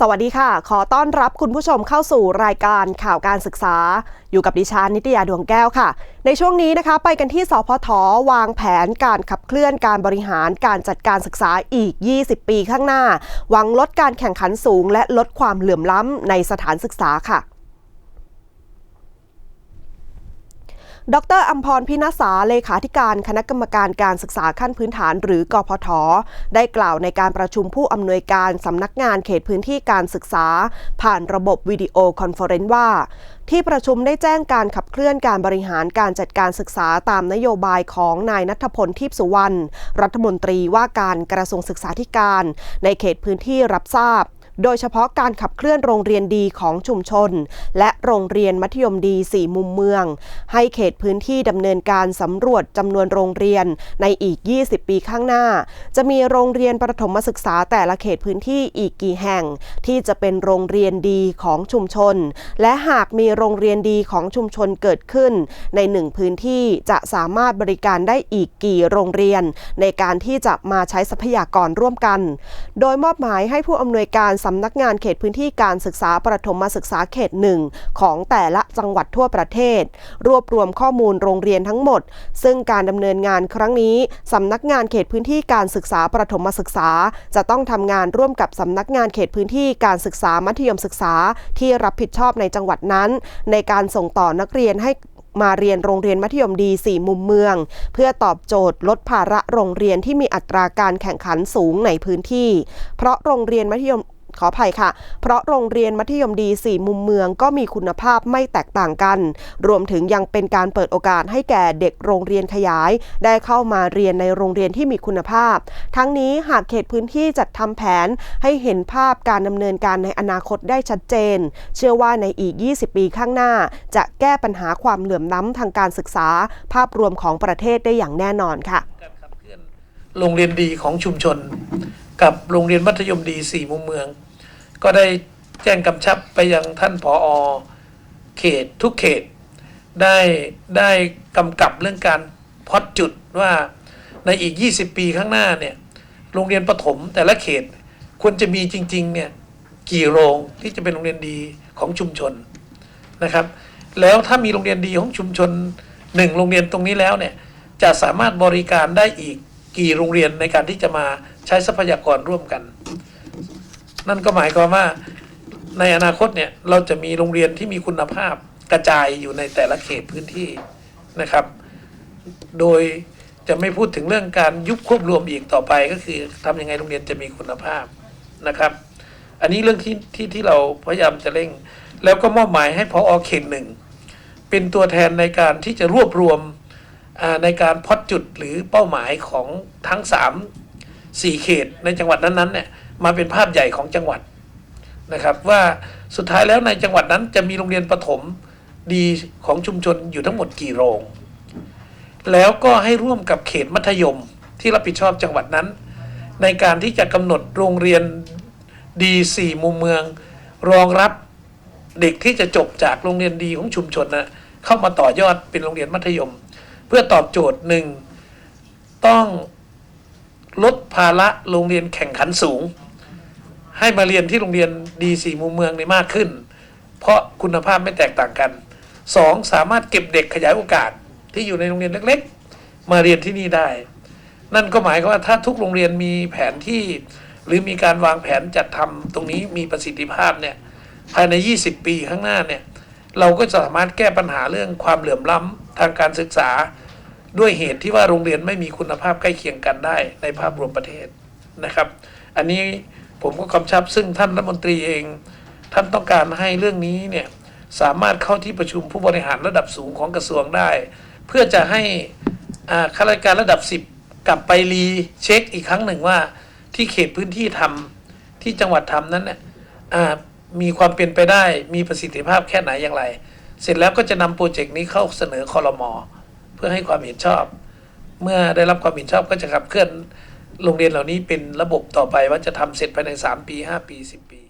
สวัสดีค่ะ ขอต้อนรับคุณผู้ชมเข้าสู่รายการข่าวการศึกษา อยู่กับดิฉันนิตยาดวงแก้วค่ะ ในช่วงนี้นะคะ ไปกันที่สพทวางแผนการขับเคลื่อนการบริหารการจัดการศึกษาอีก 20 ปีข้างหน้า หวังลดการแข่งขันสูง และลดความเหลื่อมล้ำในสถานศึกษาค่ะ ดรอัมพรพินาศาเลขาธิการคณะกรรมการการศึกษาขั้นพื้นฐาน หรือกพท ได้กล่าวในการประชุมผู้อำนวยการสำนักงานเขตพื้นที่การศึกษา ผ่านระบบวิดีโอคอนเฟอเรนซ์ว่า ที่ประชุมได้แจ้งการขับเคลื่อนการบริหารการจัดการศึกษาตามนโยบายของนายนัทพลทิพสุวรรณรัฐมนตรีว่าการกระทรวงศึกษาธิการ ในเขตพื้นที่รับทราบ โดยเฉพาะการขับเคลื่อนโรงเรียนดีของชุมชน และโรงเรียนมัธยมดี 4 มุมเมือง ให้เขตพื้นที่ดำเนินการสำรวจจำนวนโรงเรียนในอีก 20 ปีข้างหน้า จะมีโรงเรียนประถมศึกษาแต่ละเขตพื้นที่อีกกี่แห่ง ที่จะเป็นโรงเรียนดีของชุมชน และหากมีโรงเรียนดีของชุมชนเกิดขึ้น ในหนึ่งพื้นที่จะสามารถบริการได้อีกกี่โรงเรียน ในการที่จะมาใช้ทรัพยากรร่วมกัน โดยมอบหมายให้ผู้อำนวยการสำนักงานเขตพื้นที่การศึกษาประถมศึกษาเขตหนึ่งของแต่ละจังหวัดทั่วประเทศ รวบรวมข้อมูลโรงเรียนทั้งหมด ซึ่งการดำเนินงานครั้งนี้สำนักงานเขตพื้นที่การศึกษาประถมศึกษา จะต้องทำงานร่วมกับสำนักงานเขตพื้นที่การศึกษามัธยมศึกษา ที่รับผิดชอบในจังหวัดนั้น ในการส่งต่อนักเรียนให้มาเรียนโรงเรียนมัธยมดี 4 มุมเมือง เพื่อตอบโจทย์ลดภาระโรงเรียนที่มีอัตราการแข่งขันสูงในพื้นที่ เพราะโรงเรียนมัธยม ขออภัยค่ะ เพราะโรงเรียนมัธยมดี 4 มุมเมืองก็มีคุณภาพไม่แตกต่างกัน รวมถึงยังเป็นการเปิดโอกาสให้แก่เด็กโรงเรียนขยาย ได้เข้ามาเรียนในโรงเรียนที่มีคุณภาพ ทั้งนี้หากเขตพื้นที่จัดทำแผนให้เห็นภาพการดำเนินการในอนาคตได้ชัดเจน เชื่อว่าในอีก 20 ปีข้างหน้า จะแก้ปัญหาความเหลื่อมล้ำทางการศึกษา ภาพรวมของประเทศได้อย่างแน่นอนค่ะโรงเรียนดีของชุมชน กับโรงเรียนมัธยมดีสี่มุมเมือง ก็ได้แจ้งกำชับไปยังท่านผออเขตทุกเขต ได้ได้กำกับเรื่องการพอดจุดว่าในอีก 20 ปีข้างหน้าเนี่ยโรงเรียนประถมแต่ละเขตควรจะมีจริงๆเนี่ยกี่โรงที่จะเป็นโรงเรียนดีของชุมชนนะครับ แล้วถ้ามีโรงเรียนดีของชุมชนหนึ่งโรงเรียนตรงนี้แล้วเนี่ยจะสามารถบริการได้อีกกี่โรงเรียนในการที่จะมาใช้ทรัพยากรร่วมกัน นั่นก็หมายความว่าในอนาคตเนี่ยเราจะมีโรงเรียนที่มีคุณภาพกระจายอยู่ในแต่ละเขตพื้นที่นะครับ โดยจะไม่พูดถึงเรื่องการยุบควบรวมอีกต่อไปก็คือทำยังไงโรงเรียนจะมีคุณภาพนะครับ อันนี้เรื่องที่ที่ที่เราพยายามจะเร่ง แล้วก็มอบหมายให้พออเขตหนึ่งเป็นตัวแทนในการที่จะรวบรวมในการพอดจุดหรือเป้าหมายของทั้ง 3 4 เขตในจังหวัดนั้นๆเนี่ย มาเป็นภาพใหญ่ของจังหวัดนะครับ ว่าสุดท้ายแล้วในจังหวัดนั้นจะมีโรงเรียนประถมดีของชุมชนอยู่ทั้งหมดกี่โรง แล้วก็ให้ร่วมกับเขตมัธยมที่รับผิดชอบจังหวัดนั้น ในการที่จะกำหนดโรงเรียนดีสี่มุมเมือง รองรับเด็กที่จะจบจากโรงเรียนดีของชุมชนนะเข้ามาต่อยอดเป็นโรงเรียนมัธยม เพื่อตอบโจทย์หนึ่งต้องลดภาระโรงเรียนแข่งขันสูง ให้มาเรียนที่โรงเรียนดีสี่มุมเมืองในมากขึ้น เพราะคุณภาพไม่แตกต่างกันสองสามารถเก็บเด็กขยายโอกาสที่อยู่ในโรงเรียนเล็กๆ มาเรียนที่นี่ได้ นั่นก็หมายความว่าถ้าทุกโรงเรียนมีแผนที่ หรือมีการวางแผนจัดทำตรงนี้มีประสิทธิภาพเนี่ยภายใน 20 ปีข้างหน้าเนี่ยเราก็จะสามารถแก้ปัญหาเรื่องความเหลื่อมล้ำทางการศึกษา ด้วยเหตุที่ว่าโรงเรียนไม่มีคุณภาพใกล้เคียงกันได้ในภาพรวมประเทศนะครับ อันนี้ ผมก็กำชับซึ่งท่านรัฐมนตรีเอง ท่านต้องการให้เรื่องนี้เนี่ยสามารถเข้าที่ประชุมผู้บริหารระดับสูงของกระทรวงได้ เพื่อจะให้ข้าราชการระดับ 10 กลับไปรีเช็คอีกครั้งหนึ่งว่าที่เขตพื้นที่ทำที่จังหวัดทำนั้นเนี่ยมีความเป็นไปได้มีประสิทธิภาพแค่ไหนอย่างไร เสร็จแล้วก็จะนำโปรเจกต์นี้เข้าเสนอคอรมอเพื่อให้ความเห็นชอบ เมื่อได้รับความเห็นชอบก็จะขับเคลื่อน โรงเรียนเหล่านี้เป็นระบบต่อไปว่าจะทำเสร็จภายใน 3 ปี 5 ปี 10 ปี